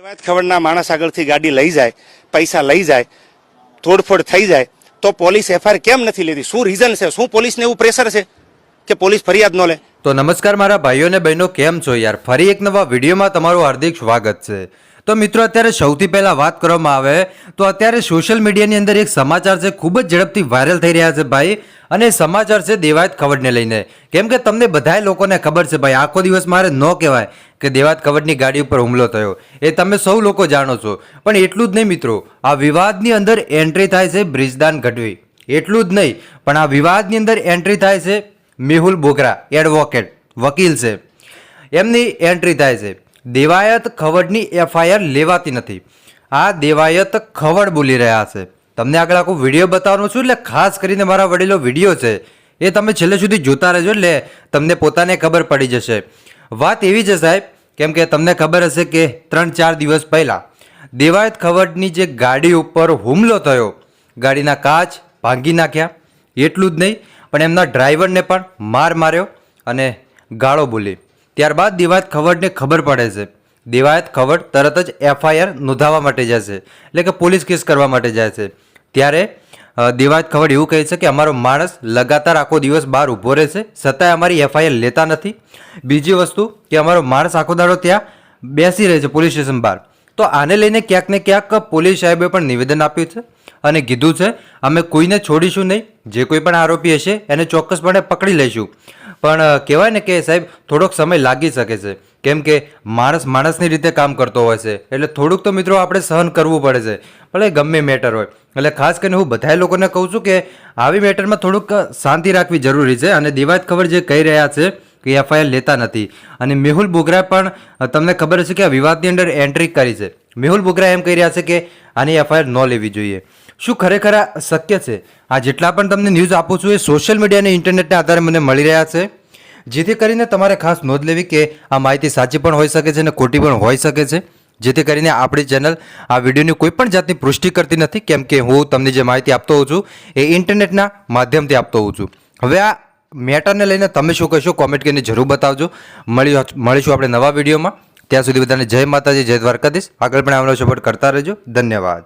દેવાયત ખબરના માણસ આગળથી ગાડી લઈ જાય, પૈસા લઈ જાય, તોડફોડ થઈ જાય, તો પોલીસ એફઆઈઆર કેમ નથી લેતી શું રીઝન છે? શું પોલીસને એવું પ્રેશર છે કે પોલીસ ફરિયાદ ન લે? તો નમસ્કાર મારા ભાઈઓ અને બહેનો, કેમ છો યાર? ફરી એક નવા વિડીયોમાં તમારું હાર્દિક સ્વાગત છે. તો મિત્રો, અત્યારે સૌથી પહેલાં વાત કરવામાં આવે, તો અત્યારે સોશિયલ મીડિયાની અંદર એક સમાચાર છે, ખૂબ જ ઝડપથી વાયરલ થઈ રહ્યા છે ભાઈ. અને સમાચાર છે દેવાયત ખવડને લઈને. કેમ કે તમને બધાય લોકોને ખબર છે ભાઈ, આખો દિવસ મારે ન કહેવાય કે દેવાયત ખવડની ગાડી ઉપર હુમલો થયો. એ તમે સૌ લોકો જાણો છો. પણ એટલું જ નહીં મિત્રો, આ વિવાદની અંદર એન્ટ્રી થાય છે બ્રિજદાન ગઢવી. એટલું જ નહીં, પણ આ વિવાદની અંદર એન્ટ્રી થાય છે મેહુલ બોગરા એડવોકેટ વકીલ છે. એમની એન્ટ્રી થાય છે. દેવાયત ખવડની એફઆઈઆર લેવાતી નથી. આ દેવાયત ખવડ બોલી રહ્યા છે. તમને આગળ આખો વીડિયો બતાવવાનો છું એટલે ખાસ કરીને મારા વડીલો વીડિયો છે, એ તમે છેલ્લે સુધી જોતા રહેજો એટલે તમને પોતાને ખબર પડી જશે. વાત એવી છે સાહેબ, કેમ કે તમને ખબર હશે કે ત્રણ ચાર દિવસ પહેલાં દેવાયત ખવડની જે ગાડી ઉપર હુમલો થયો, ગાડીના કાચ ભાંગી નાખ્યા, એટલું જ નહીં, પણ એમના ડ્રાઈવરને પણ માર માર્યો અને ગાળો બોલી. ત્યારબાદ દેવાયત ખવડને ખબર પડે છે. દેવાયત ખવડ તરત જ એફઆઈઆર નોંધાવવા માટે જાય છે, એટલે કે પોલીસ કેસ કરવા માટે જાય છે. ત્યારે દેવાજ ખવડ એવું કહે છે કે અમારો માણસ લગાતાર આખો દિવસ બહાર ઊભો રહે છે, છતાંય અમારી એફઆઈઆર લેતા નથી. બીજી વસ્તુ કે અમારો માણસ આખો દાડો ત્યાં બેસી રહે છે પોલીસ સ્ટેશન બહાર. તો આને લઈને ક્યાંક ને ક્યાંક પોલીસ સાહેબે પણ નિવેદન આપ્યું છે અને કીધું છે, અમે કોઈને છોડીશું નહીં, જે કોઈ પણ આરોપી હશે એને ચોક્કસપણે પકડી લઈશું. પણ કહેવાય ને કે સાહેબ, થોડોક સમય લાગી શકે છે. કેમ કે માણસ માણસની રીતે કામ કરતો હોય છે. એટલે થોડુંક તો મિત્રો આપણે સહન કરવું પડે છે. ભલે ગમે મેટર હોય. એટલે ખાસ કરીને હું બધા લોકોને કહું છું કે આવી મેટરમાં થોડુંક શાંતિ રાખવી જરૂરી છે. અને દિવાત ખબર જે કહી રહ્યા છે કે એફઆઈઆર લેતા નથી. અને મેહુલ બોગરા પણ તમને ખબર હશે કે આ વિવાદની અંદર એન્ટ્રી કરી છે. મેહુલ બોગરા એમ કહી રહ્યા છે કે આની એફઆઈઆર ન લેવી જોઈએ. શું ખરેખર આ શક્ય છે? આ જેટલા પણ તમને ન્યૂઝ આપું છું એ સોશિયલ મીડિયા અને ઇન્ટરનેટના આધારે મને મળી રહ્યા છે. જેથી કરીને તમારે ખાસ નોંધ લેવી કે આ માહિતી સાચી પણ હોઈ શકે છે અને ખોટી પણ હોઈ શકે છે. જેથી કરીને આપણી ચેનલ આ વિડીયોની કોઈ પણ જાતની પુષ્ટિ કરતી નથી, કેમ કે હું તમને જે માહિતી આપતો હોઉં છું એ ઇન્ટરનેટના માધ્યમથી આપતો હોઉં છું. હવે આ મેટરને લઈને તમે શું કહેશો? કોમેન્ટ કરીને જરૂર બતાવજો. મળી મળીશું આપણે નવા વિડીયોમાં. ત્યાં સુધી બધાને જય માતાજી, જય દ્વારકાધીશ. આગળ પણ આવવાનો સપોર્ટ કરતા રહેજો. ધન્યવાદ.